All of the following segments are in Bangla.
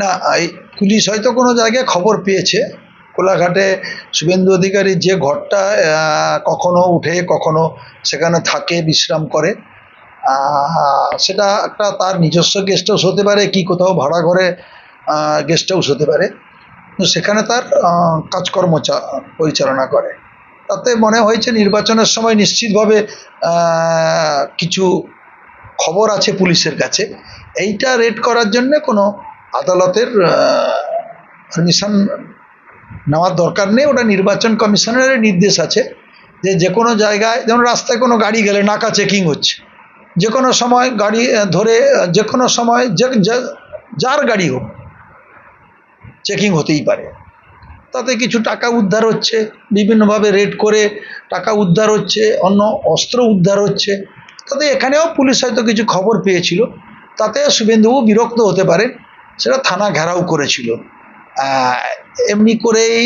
না এই পুলিশ হয়তো কোনো জায়গায় খবর পেয়েছে। কোলাঘাটে শুভেন্দু অধিকারী যে ঘরটা কখনো উঠে, কখনো সেখানে থাকে, বিশ্রাম করে। সেটা একটা তার নিজস্ব গেস্ট হাউস হতে পারে, কি কোথাও ভাড়া ঘরে গেস্ট হাউস হতে পারে। সেখানে তার কাজকর্ম পরিচালনা করে। তাতে মনে হয়েছে নির্বাচনের সময় নিশ্চিতভাবে কিছু খবর আছে পুলিশের কাছে। এইটা রেড করার জন্য কোনো আদালতের পারমিশন নেওয়ার দরকার নেই। ওটা নির্বাচন কমিশনের নির্দেশ আছে যে যে কোনো জায়গায়, যেমন রাস্তায় কোনো গাড়ি গেলে নাকা চেকিং হচ্ছে। যে কোনো সময় গাড়ি ধরে, যে কোনো সময় যে, যার গাড়ি হোক, চেকিং হতেই পারে। তাতে কিছু টাকা উদ্ধার হচ্ছে, বিভিন্নভাবে রেড করে টাকা উদ্ধার হচ্ছে, অন্য অস্ত্র উদ্ধার হচ্ছে। তাতে এখানেও পুলিশ হয়তো কিছু খবর পেয়েছিল। তাতে শুভেন্দুবাবু বিরক্ত হতে পারেন। সেটা থানা ঘেরাও করেছিল। এমনি করেই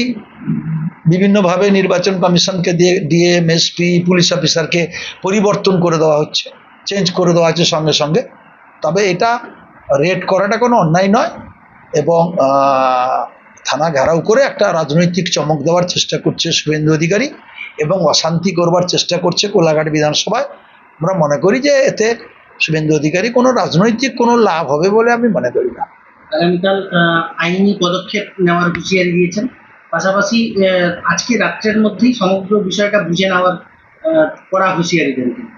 বিভিন্নভাবে নির্বাচন কমিশনকে দিয়ে ডিএম এসপি পুলিশ অফিসারকে পরিবর্তন করে দেওয়া হচ্ছে চেঞ্জ করে দেওয়া হচ্ছে সঙ্গে সঙ্গে। তবে এটা রেড করাটা কোনো অন্যায় নয় এবং থানা ঘেরাও করে একটা রাজনৈতিক চমক দেওয়ার চেষ্টা করছে শুভেন্দু অধিকারী এবং অশান্তি করবার চেষ্টা করছে কোলাঘাট বিধানসভায়। আমরা মনে করি যে এতে শুভেন্দু অধিকারী কোনো রাজনৈতিক কোনো লাভ হবে বলে আমি মনে করি না। আগামীকাল আইনি পদক্ষেপ নেওয়ার হুঁশিয়ারি দিয়েছেন। পাশাপাশি আজকে রাত্রের মধ্যেই সমগ্র বিষয়টা বুঝে নেওয়ার কড়া হুঁশিয়ারি দেন তিনি।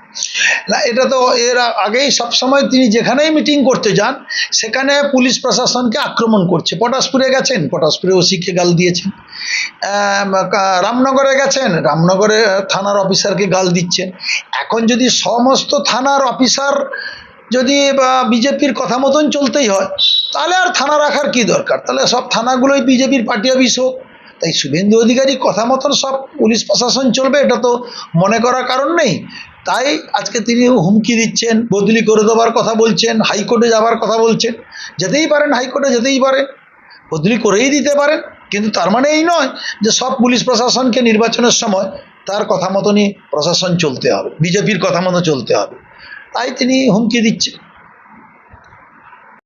না, এটা তো এর আগেই সবসময় তিনি যেখানেই মিটিং করতে যান, সেখানে পুলিশ প্রশাসনকে আক্রমণ করছে। পটাশপুরে গেছেন, পটাশপুরে ওসিকে গাল দিয়েছেন। রামনগরে গেছেন, রামনগরে থানার অফিসারকে গাল দিচ্ছেন। এখন যদি সমস্ত থানার অফিসার যদি বিজেপির কথা মতন চলতেই হয়, তাহলে আর থানা রাখার কি দরকার? তাহলে সব থানাগুলোই বিজেপির পার্টি অফিস হোক। তাই শুভেন্দু অধিকারী কথা মতন সব পুলিশ প্রশাসন চলবে, এটা তো মনে করার কারণ নেই। তাই আজকে তিনি হুমকি দিচ্ছেন, বদলি করে দেওয়ার কথা বলছেন, হাইকোর্টে যাওয়ার কথা বলছেন, যেতেই পারেন, হাইকোর্টে যেতেই পারেন, বদলি করেই দিতে পারেন। কিন্তু তার মানে এই নয় যে সব পুলিশ প্রশাসনকে নির্বাচনের সময় তার কথা মতনই প্রশাসন চলতে হবে, বিজেপির কথা মতো চলতে হবে। তাই তিনি হুমকি দিচ্ছেন।